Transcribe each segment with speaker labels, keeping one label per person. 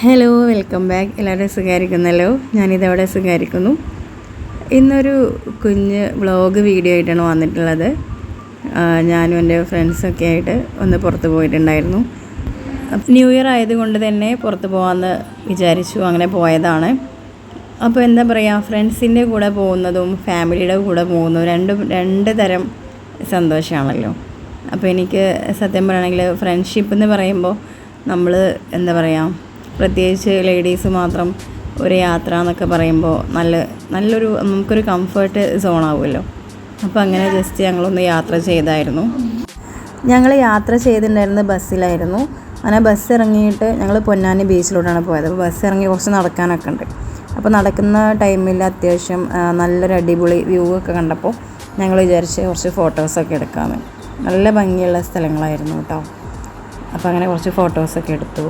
Speaker 1: Hello welcome back എല്ലാവരും സുഖമായിരിക്കുന്നല്ലോ? ഞാനിതവിടെ സുഖമായിരിക്കുന്നു. ഇന്നൊരു കുഞ്ഞ് വ്ളോഗ് വീഡിയോ ആയിട്ടാണ് വന്നിട്ടുള്ളത്. ഞാനും എന്റെ ഫ്രണ്ട്സൊക്കെ ആയിട്ട് ഒന്ന് പുറത്ത് പോയിട്ടുണ്ടായിരുന്നു. ന്യൂ ഇയർ ആയതുകൊണ്ട് തന്നെ പുറത്ത് പോകാമെന്ന് വിചാരിച്ചു. അങ്ങനെ പോയതാണ്. അപ്പോൾ എന്താ പറയുക ഫ്രണ്ട്സിന്റെ കൂടെ പോകുന്നതും ഫാമിലിയുടെ കൂടെ പോകുന്നതും രണ്ടും രണ്ട് തരം സന്തോഷമാണല്ലോ അപ്പോൾ എനിക്ക് സത്യം പറയുകയാണെങ്കിൽ ഫ്രണ്ട്ഷിപ്പ് എന്ന് പറയുമ്പോൾ നമ്മൾ എന്താ പറയുക പ്രത്യേകിച്ച് ലേഡീസ് മാത്രം ഒരു യാത്ര എന്നൊക്കെ പറയുമ്പോൾ നല്ല നല്ലൊരു നമുക്കൊരു കംഫർട്ട് സോണാവുമല്ലോ അപ്പോൾ അങ്ങനെ ജസ്റ്റ് ഞങ്ങളൊന്ന് യാത്ര ചെയ്തായിരുന്നു. ഞങ്ങൾ യാത്ര ചെയ്തിട്ടുണ്ടായിരുന്നത് ബസ്സിലായിരുന്നു. അങ്ങനെ ബസ് ഇറങ്ങിയിട്ട് ഞങ്ങൾ പൊന്നാനി ബീച്ചിലോട്ടാണ് പോയത്. അപ്പോൾ ബസ് ഇറങ്ങി കുറച്ച് നടക്കാനൊക്കെ ഉണ്ട്. അപ്പോൾ നടക്കുന്ന ടൈമിൽ അത്യാവശ്യം നല്ലൊരു അടിപൊളി വ്യൂ ഒക്കെ കണ്ടപ്പോൾ ഞങ്ങൾ വിചാരിച്ച് കുറച്ച് ഫോട്ടോസൊക്കെ എടുക്കാമെന്ന് നല്ല ഭംഗിയുള്ള സ്ഥലങ്ങളായിരുന്നു കേട്ടോ. അപ്പോൾ അങ്ങനെ കുറച്ച് ഫോട്ടോസൊക്കെ എടുത്തു.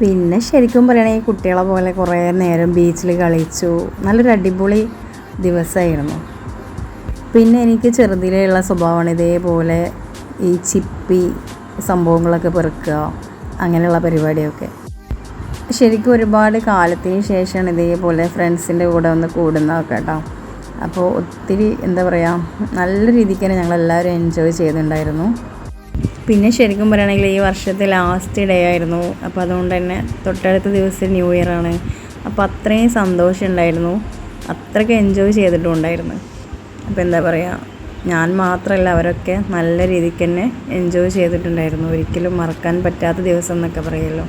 Speaker 1: പിന്നെ ശരിക്കും പറയുകയാണെങ്കിൽ കുട്ടികളെ പോലെ കുറേ നേരം ബീച്ചിൽ കളിച്ചു. നല്ലൊരു അടിപൊളി ദിവസമായിരുന്നു പിന്നെ എനിക്ക് ചെറുതിലുള്ള സ്വഭാവമാണ് ഇതേപോലെ ഈ ചിപ്പി സംഭവങ്ങളൊക്കെ പെറുക്കുക അങ്ങനെയുള്ള പരിപാടിയൊക്കെ. ശരിക്കും ഒരുപാട് കാലത്തിന് ശേഷമാണ് ഇതേപോലെ ഫ്രണ്ട്സിന്റെ കൂടെ ഒന്ന് കൂടുന്നതൊക്കെ കേട്ടോ. അപ്പോൾ ഒത്തിരി എന്താ പറയുക നല്ല രീതിക്ക് തന്നെ ഞങ്ങളെല്ലാവരും എൻജോയ് ചെയ്തിട്ടുണ്ടായിരുന്നു. പിന്നെ ശരിക്കും പറയുകയാണെങ്കിൽ ഈ വർഷത്തെ ലാസ്റ്റ് ഡേ ആയിരുന്നു. അപ്പോൾ അതുകൊണ്ട് തന്നെ തൊട്ടടുത്ത ദിവസം ന്യൂ ഇയർ ആണ്. അപ്പോൾ അത്രയും സന്തോഷം ഉണ്ടായിരുന്നു. അത്രയ്ക്ക് എൻജോയ് ചെയ്തിട്ടും ഉണ്ടായിരുന്നു. അപ്പോൾ എന്താ പറയുക ഞാൻ മാത്രമല്ല അവരൊക്കെ നല്ല രീതിക്ക് തന്നെ എൻജോയ് ചെയ്തിട്ടുണ്ടായിരുന്നു. ഒരിക്കലും മറക്കാൻ പറ്റാത്ത ദിവസം എന്നൊക്കെ പറയുമല്ലോ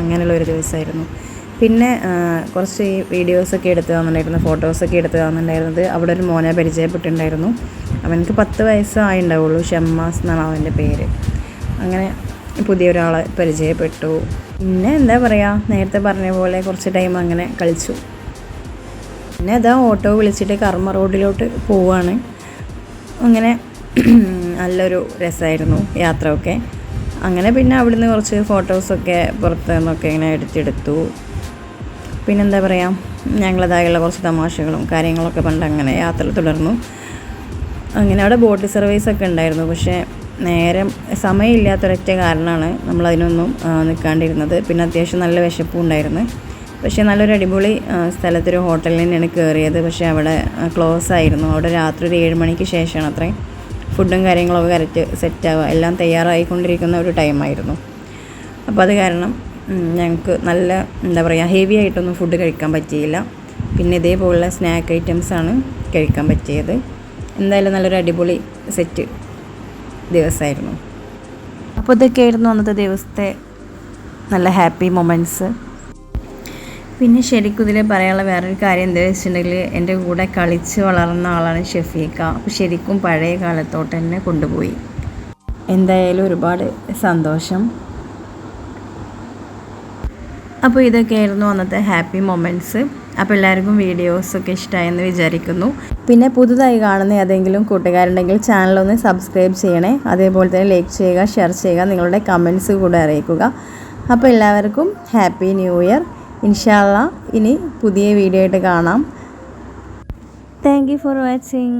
Speaker 1: അങ്ങനെയുള്ള ഒരു ദിവസമായിരുന്നു. പിന്നെ കുറച്ച് ഈ വീഡിയോസൊക്കെ എടുത്ത് തന്നിട്ടുണ്ടായിരുന്നു ഫോട്ടോസൊക്കെ എടുത്ത് തന്നിട്ടുണ്ടായിരുന്നത്. അവിടെ ഒരു മോനെ പരിചയപ്പെട്ടിട്ടുണ്ടായിരുന്നു. അവനക്ക് പത്ത് ഉണ്ടാവുള്ളൂ ഷമ്മാസ് എന്നാണ് അവന്റെ പേര്. അങ്ങനെ പുതിയ ഒരാളെ പരിചയപ്പെട്ടു. പിന്നെ എന്താ പറയുക നേരത്തെ പറഞ്ഞ പോലെ കുറച്ച് ടൈം അങ്ങനെ കളിച്ചു. പിന്നെ അതാ ഓട്ടോ വിളിച്ചിട്ട് കർമ്മ റോഡിലോട്ട് പോവുകയാണ് അങ്ങനെ നല്ലൊരു രസമായിരുന്നു യാത്ര ഒക്കെ അങ്ങനെ പിന്നെ അവിടുന്ന് കുറച്ച് ഫോട്ടോസൊക്കെ പുറത്ത് നിന്നൊക്കെ ഇങ്ങനെ എടുത്തെടുത്തു. പിന്നെന്താ പറയുക ഞങ്ങളതായുള്ള കുറച്ച് തമാശകളും കാര്യങ്ങളൊക്കെ പണ്ട് അങ്ങനെ യാത്ര തുടർന്നു. അങ്ങനെ അവിടെ ബോട്ട് സർവീസൊക്കെ ഉണ്ടായിരുന്നു പക്ഷേ നേരം സമയമില്ലാത്തൊരൊറ്റ കാരണമാണ് നമ്മളതിനൊന്നും നിൽക്കാണ്ടിരുന്നത്. പിന്നെ അത്യാവശ്യം നല്ല വിശപ്പും ഉണ്ടായിരുന്നു. പക്ഷേ നല്ലൊരു അടിപൊളി സ്ഥലത്തൊരു ഹോട്ടലിൽ തന്നെയാണ് കയറിയത്. പക്ഷേ അവിടെ ക്ലോസ് ആയിരുന്നു. അവിടെ രാത്രി ഒരു ഏഴ് മണിക്ക് ശേഷമാണ് അത്രയും ഫുഡും കാര്യങ്ങളൊക്കെ കറക്റ്റ് സെറ്റാവുക എല്ലാം തയ്യാറായിക്കൊണ്ടിരിക്കുന്ന ഒരു ടൈമായിരുന്നു അപ്പോൾ അത് കാരണം ഞങ്ങൾക്ക് നല്ല എന്താ പറയുക ഹെവി ആയിട്ടൊന്നും ഫുഡ് കഴിക്കാൻ പറ്റിയില്ല. പിന്നെ ഇതേപോലുള്ള സ്നാക്ക് ഐറ്റംസാണ് കഴിക്കാൻ പറ്റിയത്. എന്തായാലും നല്ലൊരു അടിപൊളി സെറ്റ് ദിവസമായിരുന്നു. അപ്പോൾ ഇതൊക്കെയായിരുന്നു അന്നത്തെ ദിവസത്തെ നല്ല ഹാപ്പി മൊമെന്റ്സ്. പിന്നെ ശരിക്കും ഇതിൽ പറയാനുള്ള വേറൊരു കാര്യം എന്താ വെച്ചിട്ടുണ്ടെങ്കിൽ എന്റെ കൂടെ കളിച്ച് വളർന്ന ആളാണ് ഷെഫീക്ക അപ്പോൾ ശരിക്കും പഴയ കാലത്തോട്ട് തന്നെ കൊണ്ടുപോയി. എന്തായാലും ഒരുപാട് സന്തോഷം. അപ്പോൾ ഇതൊക്കെയായിരുന്നു അന്നത്തെ ഹാപ്പി മൊമെന്റ്സ്. അപ്പോൾ എല്ലാവർക്കും വീഡിയോസൊക്കെ ഇഷ്ടമായെന്ന് വിചാരിക്കുന്നു. പിന്നെ പുതുതായി കാണുന്ന ഏതെങ്കിലും കൂട്ടുകാരുണ്ടെങ്കിൽ ചാനലൊന്ന് സബ്സ്ക്രൈബ് ചെയ്യണേ. അതേപോലെ തന്നെ ലൈക്ക് ചെയ്യുക ഷെയർ ചെയ്യുക നിങ്ങളുടെ കമൻസ് കൂടെ അറിയിക്കുക. അപ്പോൾ എല്ലാവർക്കും ഹാപ്പി ന്യൂ ഇയർ ഇൻഷാല്ല ഇനി പുതിയ വീഡിയോ ആയിട്ട് കാണാം. Thank you for watching